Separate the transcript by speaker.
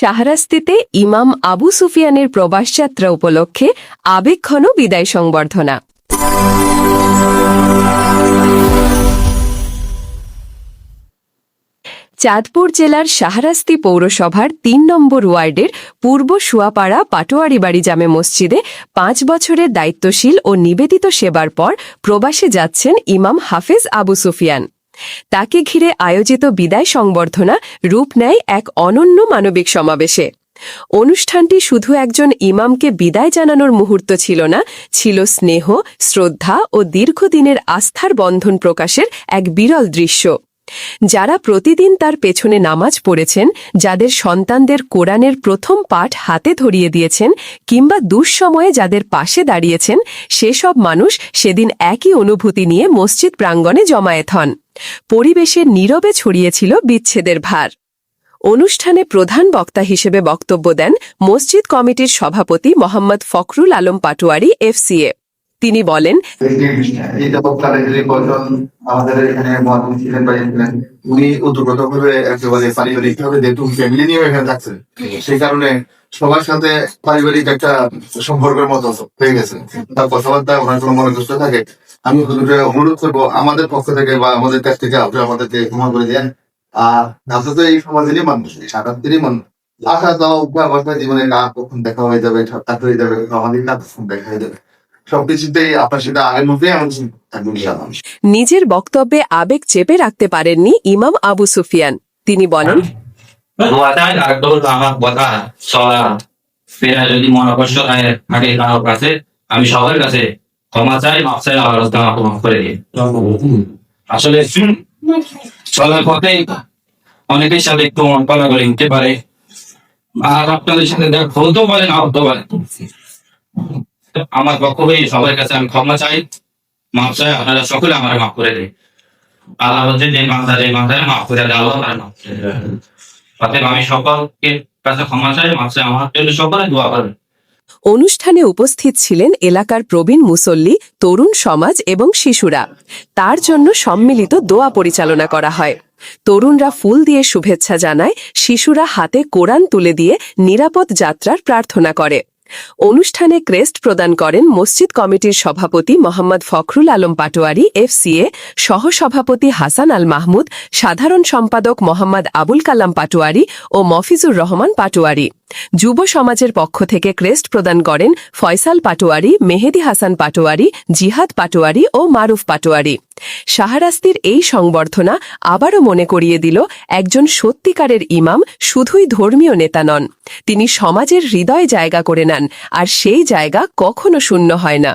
Speaker 1: শাহরাস্তিতে ইমাম আবু সুফিয়ানের প্রবাসযাত্রা উপলক্ষে আবেগঘন বিদায় সংবর্ধনা। চাঁদপুর জেলার শাহরাস্তি পৌরসভার তিন নম্বর ওয়ার্ডের পূর্ব সুয়াপাড়া পাটোয়ারি বাড়ি জামে মসজিদে পাঁচ বছরের দায়িত্বশীল ও নিবেদিত সেবার পর প্রবাসে যাচ্ছেন ইমাম হাফেজ আবু সুফিয়ান। তাকে ঘিরে আয়োজিত বিদায় সংবর্ধনা রূপ নেয় এক অনন্য মানবিক সমাবেশে। অনুষ্ঠানটি শুধু একজন ইমামকে বিদায় জানানোর মুহূর্ত ছিল না, ছিল স্নেহ, শ্রদ্ধা ও দীর্ঘদিনের আস্থার বন্ধন প্রকাশের এক বিরল দৃশ্য। যারা প্রতিদিন তার পেছনে নামাজ পড়েছেন, যাদের সন্তানদের কোরআনের প্রথম পাঠ হাতে ধরিয়ে দিয়েছেন কিংবা দুঃসময়ে যাদের পাশে দাঁড়িয়েছেন, সেসব মানুষ সেদিন একই অনুভূতি নিয়ে মসজিদ প্রাঙ্গণে জমায়েত হন। পরিবেশের নীরবে ছড়িয়েছিল বিচ্ছেদের ভার। অনুষ্ঠানে প্রধান বক্তা হিসেবে বক্তব্য দেন মসজিদ কমিটির সভাপতি মোহাম্মদ ফখরুল আলম পাটোয়ারি, এফসিএ। তিনি বলেন
Speaker 2: উনি উদ্যোগত একেবারে পারিবারিক ভাবে যেহেতু ফ্যামিলি নিয়ে এখানে থাকছে, সেই কারণে সবার সাথে পারিবারিক একটা সম্পর্কের মতো হয়ে গেছে। তার কথাবার্তা, ওনার কোনো মনে কষ্ট থাকে আমি হুজুরে অনুরোধ করব আমাদের পক্ষ থেকে বা আমাদের কাছ থেকে আপনি আমাদেরকে ক্ষমা করে দেন আর আপনার তো এই সমাজেরই মানুষ এই সারাত্রিরই মানুষ। আশা দাও উপায় জীবনে কাজ কখন দেখা হয়ে যাবে ঠাট্টা হয়ে যাবে আমাদের কাজ কখন দেখা হয়ে যাবে সবকিছুতেই আপনার আগের
Speaker 1: নিজের বক্তব্যে আবেগ চেপে রাখতে পারেননি ইমাম আবু সুফিয়ান। তিনি বলেন
Speaker 3: যদি থাকে কারোর কাছে আমি সবার কাছে ক্ষমা চাই মাপ চাই আমাকে মাফ করে দিন আসলে চলার পথে অনেকের সাথে একটু মন করে নিতে পারে। আর আপনাদের সাথে দেখা হতেও পারে, না হতেও পারে। আমার পক্ষ হয়ে সবার কাছে আমি ক্ষমা চাই মাপ চাই, আপনারা সকলে আমার মাফ করে দিন। আল্লাহ হচ্ছে যে মাথা যে মাথায় মাফ করে দেয়, আল্লাহ তার মাফ করে দেয়। অতএব আমি সকলকে কাছে ক্ষমা চাই, মাফ চাই। আমার জন্য সকলে দোয়া করবে
Speaker 1: অনুষ্ঠানে উপস্থিত ছিলেন এলাকার প্রবীণ মুসল্লি, তরুণ সমাজ এবং শিশুরা। তার জন্য সম্মিলিত দোয়া পরিচালনা করা হয়। তরুণরা ফুল দিয়ে শুভেচ্ছা জানায়, শিশুরা হাতে কোরআন তুলে দিয়ে নিরাপদ যাত্রার প্রার্থনা করে। অনুষ্ঠানে ক্রেস্ট প্রদান করেন মসজিদ কমিটির সভাপতি মোহাম্মদ ফখরুল আলম পাটোয়ারি, এফসিএ, সহসভাপতি হাসান আল মাহমুদ, সাধারণ সম্পাদক মোহাম্মদ আবুল কালাম পাটোয়ারি ও মফিজুর রহমান পাটোয়ারি। যুব সমাজের পক্ষ থেকে ক্রেস্ট প্রদান করেন ফয়সাল পাটোয়ারি, মেহেদি হাসান পাটোয়ারি, জিহাদ পাটোয়ারি ও মারুফ পাটোয়ারি। শাহরাস্তির এই সংবর্ধনা আবারও মনে করিয়ে দিল একজন সত্যিকারের ইমাম, শুধুই ধর্মীয় নেতা নন, তিনি সমাজের হৃদয় জায়গা করে নেন। আর সেই জায়গা কখনো শূন্য হয় না।